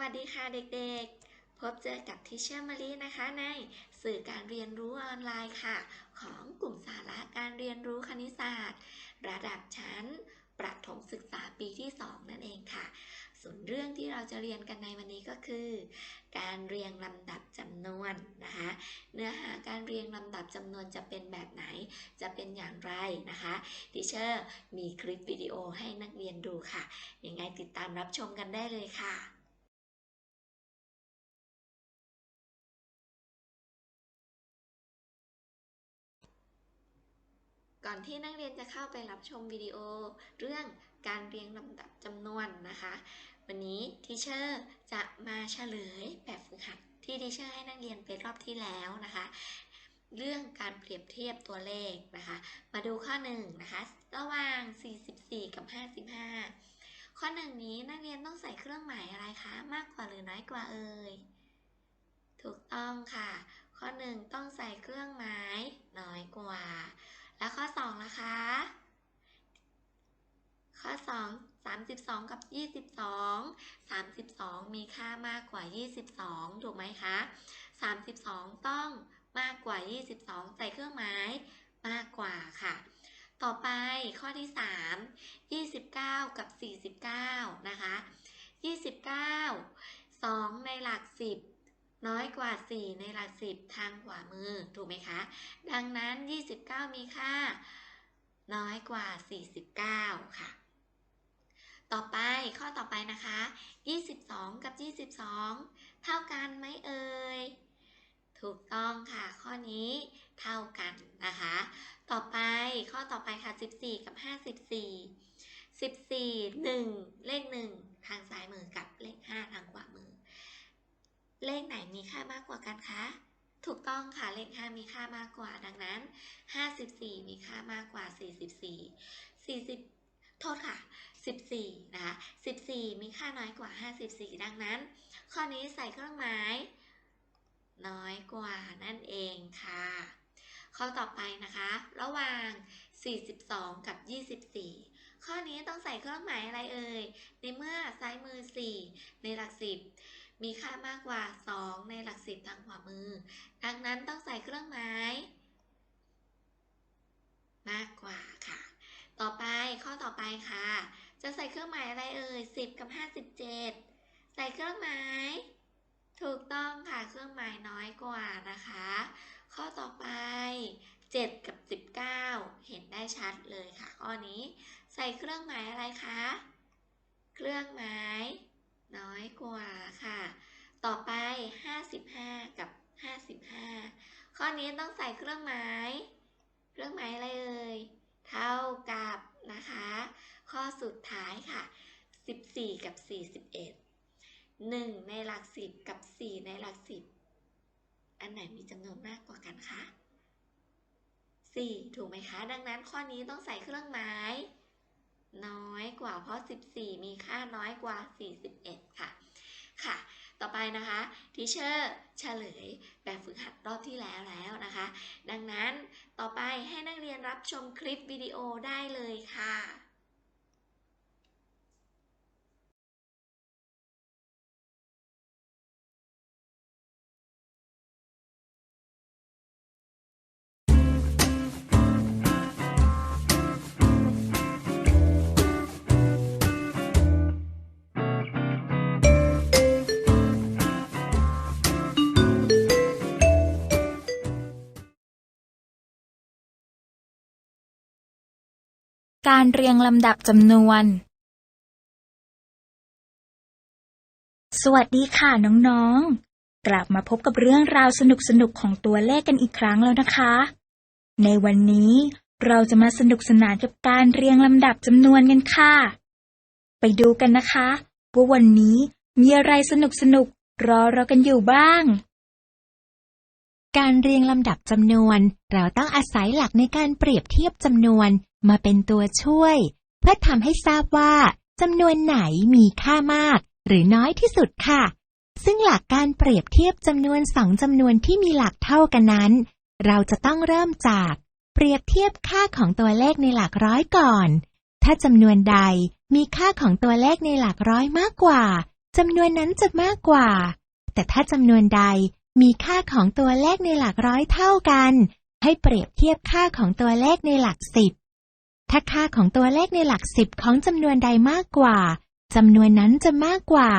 วัสดีค่ะเด็กๆ พบเจอกับทิเชอร์มารีนะคะในสื่อการเรียนรู้ออนไลน์ค่ะ ของกลุ่มสาระการเรียนรู้คณิตศาสตร์ ระดับชั้น ประถมศึกษาปีที่ 2 นั่นเองค่ะ ส่วนเรื่องที่เราจะเรียนกันในวันนี้ก็คือ การเรียงลำดับจำนวนนะคะ เนื้อหาการเรียงลำดับจำนวนจะเป็นแบบไหน จะเป็นอย่างไรนะคะทิเชอร์มีคลิปวิดีโอให้นักเรียนดูค่ะ ยังไงติดตามรับชมกันได้เลยค่ะ ก่อนที่นักเรียนจะเข้าไปรับชมวิดีโอ เรื่องการเรียงลำดับจำนวนนะคะ วันนี้ทีเชอร์จะมาเฉลยแบบฝึกหัดที่ทีเชอร์ให้นักเรียนไปรอบที่แล้วนะคะ เรื่องการเปรียบเทียบตัวเลขนะคะ มาดูข้อ1นะคะระหว่าง 44 กับ 55 ข้อ1นี้นักเรียนต้องใส่เครื่องหมายอะไรคะมากกว่าหรือน้อยกว่าเอ่ยถูกต้องค่ะ ข้อ 1 ต้องใส่เครื่องหมายน้อยกว่า แล้วข้อ2ล่ะคะ ข้อ 2 32 กับ 22 32 มีค่ามากกว่า 22 ถูกไหมคะ 32 ต้องมากกว่า 22 ใส่เครื่องหมายมากกว่าค่ะ ต่อไปข้อที่ 3 29 กับ 49 นะคะ 29 2 ในหลัก 10 น้อยกว่า 4 ในหลัก10ทางขวามือ ถูกไหมคะ ดังนั้น 29 มีค่า น้อยกว่า 49 ค่ะ ต่อไปข้อต่อไปนะคะ 22 กับ 22 เท่ากันไหมเอ่ย ถูกต้องค่ะ ข้อนี้เท่ากันนะคะ ต่อไปข้อต่อไปค่ะ 14 กับ 54 14 1 เลข 1 ทางซ้ายมือกับเลข5ทา เลขไหนมีค่ามากกว่ากันคะ ถูกต้องค่ะ เลข 5 มีค่ามากกว่า ดังนั้น 54 มีค่ามากกว่า 44 40โทษค่ะ 14 นะคะ 14 มีค่าน้อยกว่า 54 ดังนั้น ข้อนี้ใส่เครื่องหมาย น้อยกว่านั่นเองค่ะ ข้อต่อไปนะคะ ระหว่าง 42 กับ 24 ข้อนี้ต้องใส่เครื่องหมายอะไรเอ่ย ในเมื่อซ้ายมือ 4 ในหลัก 10 มีค่ามากกว่า 2 ในหลัก10ทางขวามือ ดังนั้นต้องใส่เครื่องหมาย มากกว่าค่ะ ต่อไปข้อต่อไปค่ะ จะใส่เครื่องหมายอะไรเอ่ย10 กับ 57 ใส่เครื่องหมาย ถูกต้องค่ะ เครื่องหมายน้อยกว่านะคะ ข้อต่อไป 7 กับ 19 เห็นได้ชัดเลยค่ะ ข้อนี้ ใส่เครื่องหมายอะไรคะ เครื่องหมายน้อยกว่าค่ะ 55 กับ 55 ข้อนี้ต้องใส่เครื่องหมาย เครื่องหมายอะไรเอ่ย เท่ากับนะคะ ข้อสุดท้ายค่ะ 14 กับ 41 1 ในหลัก 10 กับ 4 ในหลัก 10 อันไหนมีจำนวนมากกว่ากันคะ 4 ถูกไหมคะ ดังนั้นข้อนี้ต้องใส่เครื่องหมาย น้อยกว่าเพราะ 14 มีค่าน้อยกว่า 41 ค่ะ ค่ะ ต่อไปนะคะทีเชอร์เฉลยแบบฝึกหัดรอบที่แล้วแล้วนะคะ ดังนั้นต่อไปให้นักเรียนรับชมคลิปวิดีโอได้เลยค่ะ การเรียงลำดับจำนวน สวัสดีค่ะน้องๆ กลับมาพบกับเรื่องราวสนุกๆของตัวเลขกันอีกครั้งแล้วนะคะ ในวันนี้เราจะมาสนุกสนานกับการเรียงลำดับจำนวนกันค่ะ ไปดูกันนะคะว่าวันนี้มีอะไรสนุกๆรอเรากันอยู่บ้าง การเรียงลำดับจำนวน เราต้องอาศัยหลักในการเปรียบเทียบจำนวน มาเป็นตัวช่วย เพื่อทำให้ทราบว่าจำนวนไหนมีค่ามาก หรือน้อยที่สุดค่ะ ซึ่งหลักการเปรียบเทียบจำนวนสองจำนวนที่มีหลักเท่ากันนั้น เราจะต้องเริ่มจาก เปรียบเทียบค่าของตัวเลขในหลักร้อยก่อน ถ้าจำนวนใดมีค่าของตัวเลขในหลักร้อยมากกว่าจำนวนนั้นจะมากกว่า แต่ถ้าจำนวนใดมีค่าของตัวเลขในหลักร้อยเท่ากัน ให้เปรียบเทียบค่าของตัวเลขในหลักสิบ ถ้าค่าของตัวเลขในหลักสิบของจำนวนใดมากกว่าจำนวนนั้นจะมากกว่า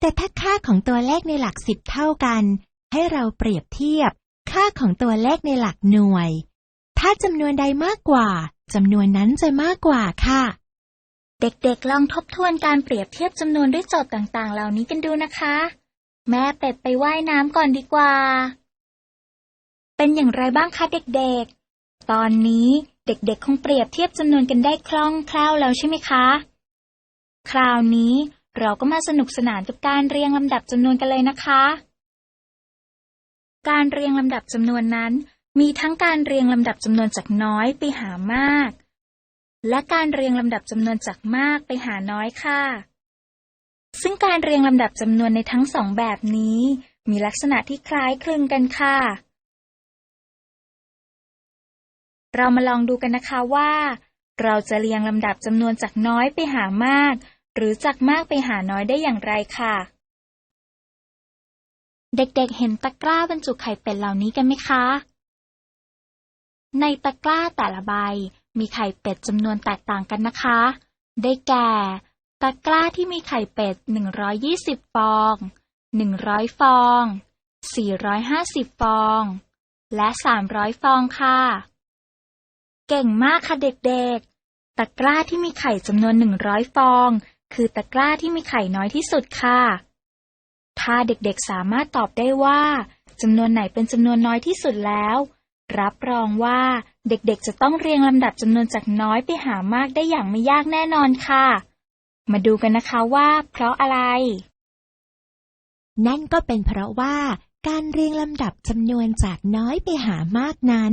แต่ถ้าค่าของตัวเลขในหลักสิบเท่ากัน ให้เราเปรียบเทียบ ค่าของตัวเลขในหลักหน่วย ถ้าจำนวนใดมากกว่าจำนวนนั้นจะมากกว่าค่ะ เด็กๆลองทบทวนการเปรียบเทียบจำนวนด้วยโจทย์ต่างๆ เหล่านี้กันดูนะคะ แม่เป็ดไปว่ายน้ำก่อนดีกว่า เป็นอย่างไรบ้างคะเด็กๆ ตอนนี้ เด็กๆคงเปรียบเทียบจำนวนกันได้คล่องแคล่วแล้วใช่ไหมคะ คราวนี้เราก็มาสนุกสนานกับการเรียงลำดับจำนวนกันเลยนะคะ การเรียงลำดับจำนวนนั้น มีทั้งการเรียงลำดับจำนวนจากน้อยไปหามาก และการเรียงลำดับจำนวนจากมากไปหาน้อยค่ะ ซึ่งการเรียงลำดับจำนวนในทั้งสองแบบนี้ มีลักษณะที่คล้ายคลึงกันค่ะ เรามาลองดูกันนะคะว่า เราจะเรียงลำดับจำนวนจากน้อยไปหามาก หรือจากมากไปหาน้อยได้อย่างไรค่ะ เด็กๆเห็นตะกร้าบรรจุไข่เป็ดเหล่านี้กันไหมคะ ในตะกร้าแต่ละใบมีไข่เป็ดจำนวนแตกต่างกันนะคะ ได้แก่ ตะกร้าที่มีไข่เป็ด 120 ฟอง 100 ฟอง 450 ฟอง และ 300 ฟองค่ะ เก่งมากค่ะเด็กๆ ตะกร้าที่มีไข่จำนวน100ฟอง คือตะกร้าที่มีไข่น้อยที่สุดค่ะ ถ้าเด็กๆสามารถตอบได้ว่าจำนวนไหนเป็นจำนวนน้อยที่สุดแล้ว รับรองว่าเด็กๆจะต้องเรียงลำดับจำนวนจากน้อยไปหามากได้อย่างไม่ยากแน่นอนค่ะ มาดูกันนะคะว่า เพราะอะไร นั่นก็เป็นเพราะว่าการเรียงลำดับจำนวนจากน้อยไปหามากนั้น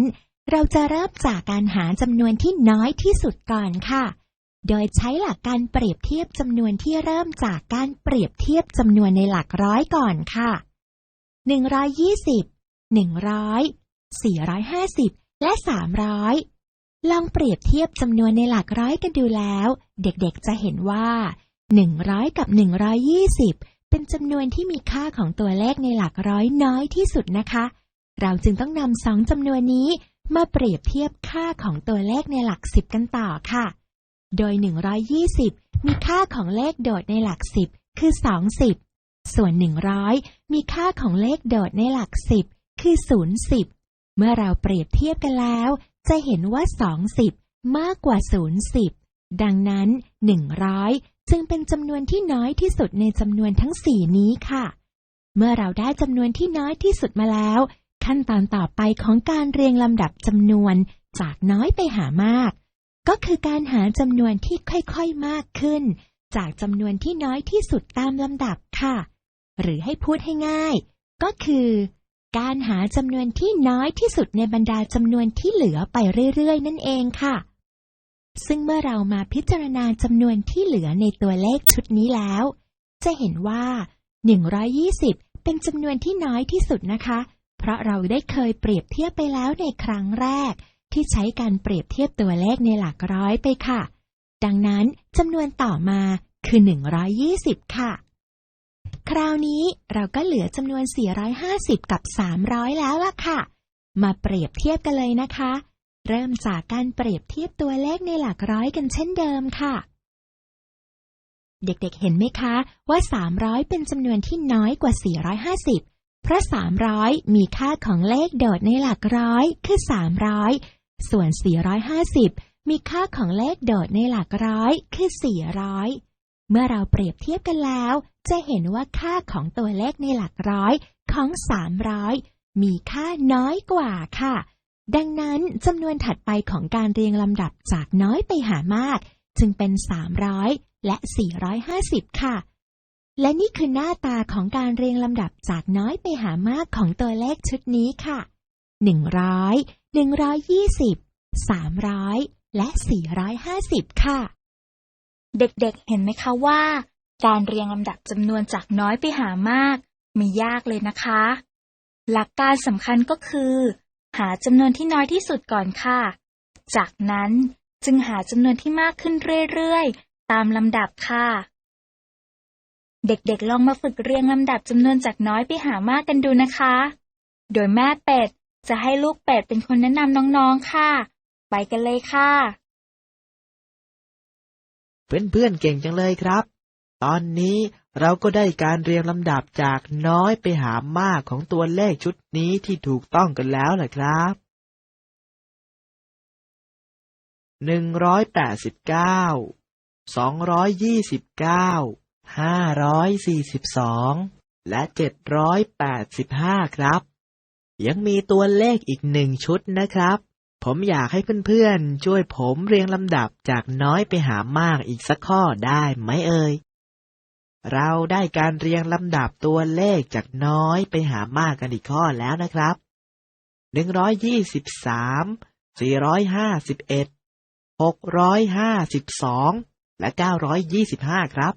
เราจะเริ่มจากการหาจำนวนที่น้อยที่สุดก่อนค่ะ โดยใช้หลักการเปรียบเทียบจำนวนที่เริ่มจากการเปรียบเทียบจำนวนในหลักร้อยก่อนค่ะ 120 100 450 และ 300 ลองเปรียบเทียบจำนวนในหลักร้อยกันดูแล้ว เด็กๆจะเห็นว่า 100 กับ 120 เป็นจำนวนที่มีค่าของตัวเลขในหลักร้อยน้อยที่สุดนะคะ เราจึงต้องนำสองจำนวนนี้ มาเปรียบเทียบค่าของตัวเลขในหลักสิบกันต่อค่ะ โดย 120 มีค่าของเลขโดดในหลักสิบคือ 20 ส่วน 100 มีค่าของเลขโดดในหลักสิบคือ 010 เมื่อเราเปรียบเทียบกันแล้ว จะเห็นว่า 20 มากกว่า 010 ดังนั้น 100 จึงเป็นจำนวนที่น้อยที่สุดในจำนวนทั้ง 4 นี้ค่ะ เมื่อเราได้จำนวนที่น้อยที่สุดมาแล้ว ขั้นตอนต่อไปของการเรียงลำดับจำนวนจากน้อยไปหามาก ก็คือการหาจำนวนที่ค่อยๆมากขึ้น จากจำนวนที่น้อยที่สุดตามลำดับค่ะ หรือให้พูดให้ง่าย ก็คือ การหาจำนวนที่น้อยที่สุดในบรรดาจำนวนที่เหลือไปเรื่อยๆ นั่นเองค่ะ ซึ่งเมื่อเรามาพิจารณาจำนวนที่เหลือในตัวเลขชุดนี้แล้ว จะเห็นว่า 120 เป็นจำนวนที่น้อยที่สุดนะคะเราะเราได้เคยเปรียบเทียบไปแล้วในครั้งแรก ที่ใช้การเปรียบเทียบตัวเลขในหลักร้อยไปค่ะ ดังนั้นจำนวนต่อมาคือ 120 ค่ะ คราวนี้เราก็เหลือจำนวน 450 กับ 300 แล้วล่ะค่ะ มาเปรียบเทียบกันเลยนะคะ เริ่มจากการเปรียบเทียบตัวเลขในหลักร้อยกันเช่นเดิมค่ะเด็กๆ เห็นไหมคะว่า 300 เป็นจำนวนที่น้อยกว่า 450 เพราะ300มีค่าของเลขโดดในหลักร้อยคือ300ส่วน450มีค่าของเลขโดดในหลักร้อยคือ400เมื่อเราเปรียบเทียบกันแล้ว จะเห็นว่าค่าของตัวเลขในหลักร้อยของ300มีค่าน้อยกว่าค่ะ ดังนั้นจำนวนถัดไปของการเรียงลำดับจากน้อยไปหามาก จึงเป็น 300 และ 450 ค่ะ และนี่คือหน้าตาของการเรียงลำดับจากน้อยไปหามากของตัวเลขชุดนี้ค่ะ 100 120 300 และ 450 ค่ะ เด็กๆ เห็นไหมคะว่า การเรียงลำดับจำนวนจากน้อยไปหามาก ไม่ยากเลยนะคะ หลักการสำคัญก็คือ หาจำนวนที่น้อยที่สุดก่อนค่ะ จากนั้นจึงหาจำนวนที่มากขึ้นเรื่อยๆ ตามลำดับค่ะ เด็กๆลองมาฝึกเรียงลำดับจำนวนจากน้อยไปหามากกันดูนะคะ โดยแม่เป็ดจะให้ลูกเป็ดเป็นคนแนะนำน้องๆค่ะ ไปกันเลยค่ะ เพื่อนๆเก่งจังเลยครับ ตอนนี้เราก็ได้การเรียงลำดับจากน้อยไปหามากของตัวเลขชุดนี้ที่ถูกต้องกันแล้วแหละครับหนึ่งร้อยแปดสิบเก้าสองร้อยยี่สิบเก้า ห้าร้อยสี่สิบสองและเจ็ดร้อยแปดสิบห้าครับ ยังมีตัวเลขอีกหนึ่งชุดนะครับ ผมอยากให้เพื่อนๆ ช่วยผมเรียงลำดับจากน้อยไปหามากอีกสักข้อได้ไหมเอ่ย เราได้การเรียงลำดับตัวเลขจากน้อยไปหามากกันอีกข้อแล้วนะครับหนึ่งร้อยยี่สิบสามสี่ร้อยห้าสิบเอ็ดหกร้อยห้าสิบสองและเก้าร้อยยี่สิบห้าครับ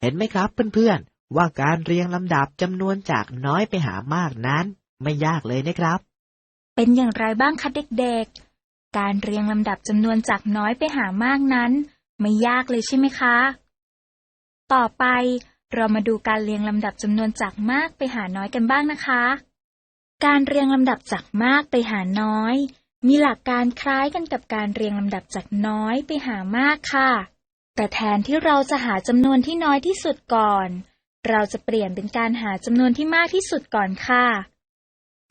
เห็นไหมครับเพื่อนๆ ว่าการเรียงลำดับจำนวนจากน้อยไปหามากนั้น ไม่ยากเลยนะครับ เป็นอย่างไรบ้างคะเด็กๆ การเรียงลำดับจำนวนจากน้อยไปหามากนั้น ไม่ยากเลยใช่ไหมคะ ต่อไปเรามาดูการเรียงลำดับจำนวนจากมากไปหาน้อยกันบ้างนะคะ การเรียงลำดับจากมากไปหาน้อย มีหลักการคล้ายกันกับการเรียงลำดับจากน้อยไปหามากค่ะ แต่แทนที่เราจะหาจำนวนที่น้อยที่สุดก่อน เราจะเปลี่ยนเป็นการหาจำนวนที่มากที่สุดก่อนค่ะ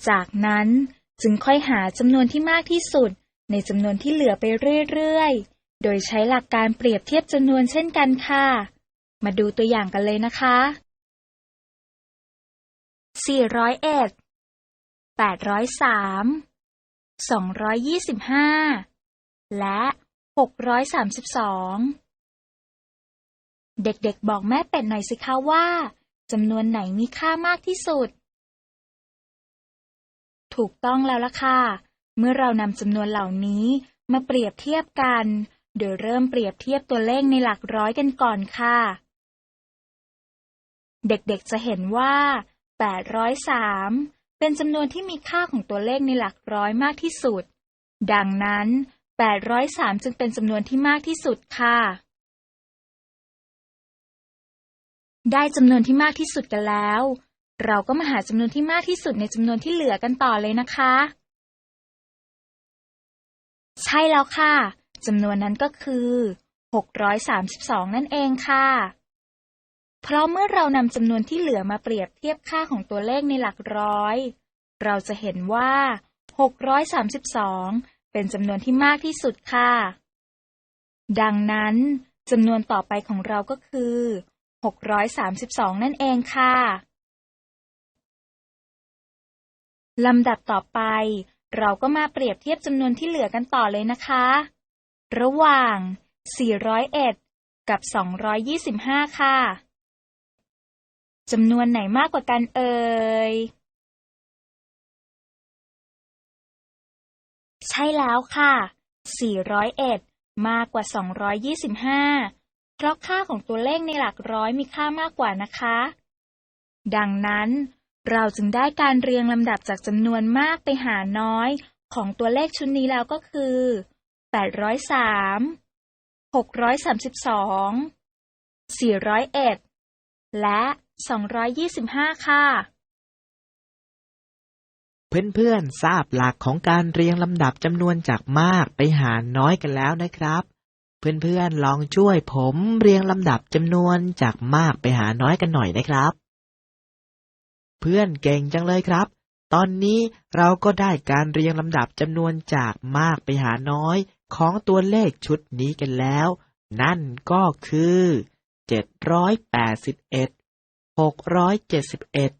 จากนั้นจึงค่อยหาจำนวนที่มากที่สุด ในจำนวนที่เหลือไปเรื่อยๆ โดยใช้หลักการเปรียบเทียบจำนวนเช่นกันค่ะ มาดูตัวอย่างกันเลยนะคะ 401 803 225 และ 632 เด็กๆ บอกแม่เป็ดหน่อยสิคะว่าจำนวนไหนมีค่ามากที่สุด ถูกต้องแล้วล่ะค่ะ เมื่อเรานำจำนวนเหล่านี้มาเปรียบเทียบกัน โดยเริ่มเปรียบเทียบตัวเลขในหลักร้อยกันก่อนค่ะ เด็กๆ จะเห็นว่า 803 เป็นจำนวนที่มีค่าของตัวเลขในหลักร้อยมากที่สุด ดังนั้น 803 จึงเป็นจำนวนที่มากที่สุดค่ะ ได้จำนวนที่มากที่สุดกันแล้ว เราก็มาหาจำนวนที่มากที่สุดในจำนวนที่เหลือกันต่อเลยนะคะ ใช่แล้วค่ะจำนวนนั้นก็คือ632 นั่นเองค่ะ เพราะเมื่อเรานำจำนวนที่เหลือมาเปรียบเทียบค่าของตัวเลขในหลักร้อย เราจะเห็นว่า 632 เป็นจำนวนที่มากที่สุดค่ะ ดังนั้นจำนวนต่อไปของเราก็คือ 632 นั่นเองค่ะ ลำดับต่อไป เราก็มาเปรียบเทียบจำนวนที่เหลือกันต่อเลยนะคะ ระหว่าง 401 กับ 225 ค่ะ จำนวนไหนมากกว่ากันเอ่ย ใช่แล้วค่ะ 401 มากกว่า 225 เพราะค่าของตัวเลขในหลักร้อยมีค่ามากกว่านะคะ ดังนั้น เราจึงได้การเรียงลำดับจากจำนวนมากไปหาน้อย ของตัวเลขชุดนี้แล้วก็คือ 803 632 401 และ 225 ค่ะ เพื่อนๆ ทราบหลักของการเรียงลำดับจำนวนจากมากไปหาน้อยกันแล้วนะครับ เพื่อนๆลองช่วยผมเรียงลำดับจำนวนจากมากไปหาน้อยกันหน่อยนะครับ เพื่อนเก่งจังเลยครับ ตอนนี้เราก็ได้การเรียงลำดับจำนวนจากมากไปหาน้อยของตัวเลขชุดนี้กันแล้ว นั่นก็คือ781 671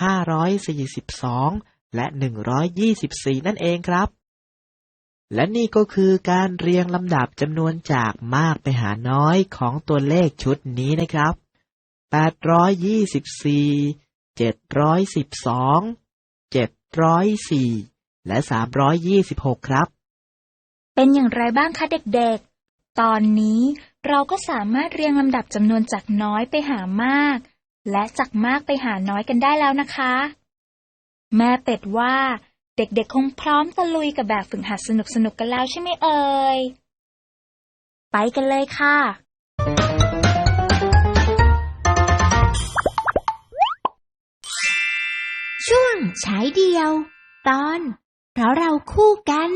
542และ124นั่นเองครับ และนี่ก็คือการเรียงลำดับจำนวนจากมากไปหาน้อยของตัวเลขชุดนี้นะครับ 824 712 704 และ 326 ครับ เป็นอย่างไรบ้างคะเด็กๆ ตอนนี้เราก็สามารถเรียงลำดับจำนวนจากน้อยไปหามาก และจากมากไปหาน้อยกันได้แล้วนะคะ แม่เป็ดว่า เด็กๆคงพร้อมตะลุยกับแบบฝึกหัดสนุกๆกันแล้วใช่ไหมเอ่ย ไปกันเลยค่ะ ช่วงใช่เดียว ตอน เพราะเราคู่กัน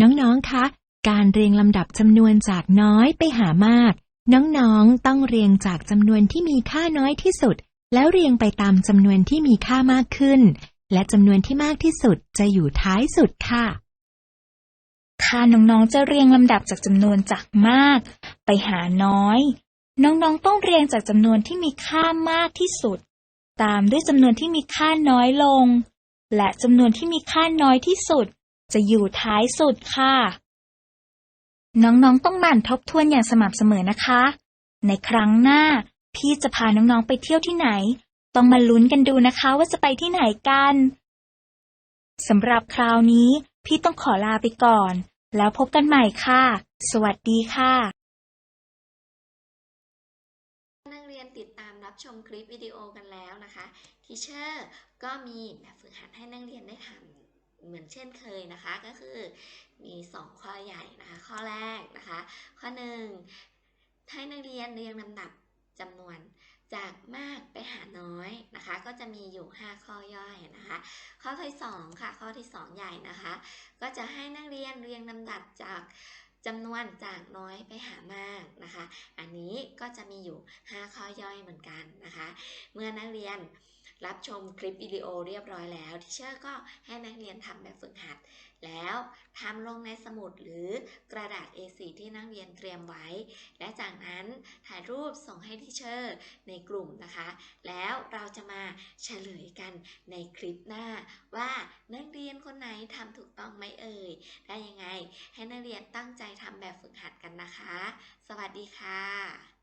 น้องๆ คะ การเรียงลำดับจำนวนจากน้อยไปหามาก น้องๆ ต้องเรียงจากจำนวนที่มีค่าน้อยที่สุดแล้วเรียงไปตามจำนวนที่มีค่ามากขึ้น และจำนวนที่มากที่สุดจะอยู่ท้ายสุดค่ะ ค่ะน้องๆจะเรียงลำดับจากจำนวนจากมาก ไปหาน้อย น้องๆต้องเรียงจากจำนวนที่มีค่ามากที่สุด ตามด้วยจำนวนที่มีค่าน้อยลง และจำนวนที่มีค่าน้อยที่สุด จะอยู่ท้ายสุดค่ะ น้องๆต้องหมั่นทบทวนอย่างสม่ำเสมอนะคะ ในครั้งหน้าพี่จะพาน้องๆไปเที่ยวที่ไหน ต้องมาลุ้นกันดูนะคะว่าจะไปที่ไหนกันสำหรับคราวนี้ พี่ต้องขอลาไปก่อน แล้วพบกันใหม่ค่ะ สวัสดีค่ะ นักเรียนติดตามรับชมคลิปวิดีโอกันแล้วนะคะทีเชอร์ก็มีแบบฝึกหัดให้นักเรียนได้ทำเหมือนเช่นเคยนะคะ ก็คือมี 2 ข้อใหญ่นะคะ ข้อแรกนะคะ ข้อ 1 ให้นักเรียนเรียงลำดับจำนวน จากมากไปหาน้อยนะคะ ก็จะมีอยู่ 5 ข้อย่อยนะคะ ข้อที่2ค่ะข้อที่ 2 ใหญ่นะคะ ก็จะให้นักเรียนเรียงลำดับจากจำนวนจากน้อยไปหามากนะคะ อันนี้ก็จะมีอยู่ 5 ข้อย่อยเหมือนกันนะคะ เมื่อนักเรียน รับชมคลิปวิดีโอเรียบร้อยแล้วทิเชอร์ก็ให้นักเรียนทำแบบฝึกหัด แล้วทำลงในสมุดหรือกระดาษ A4 ที่นักเรียนเตรียมไว้ และจากนั้นถ่ายรูปส่งให้ทิเชอร์ในกลุ่มนะคะ แล้วเราจะมาเฉลยกันในคลิปหน้า ว่านักเรียนคนไหนทำถูกต้องไหมเอ่ยได้ยังไง ให้นักเรียนตั้งใจทำแบบฝึกหัดกันนะคะ สวัสดีค่ะ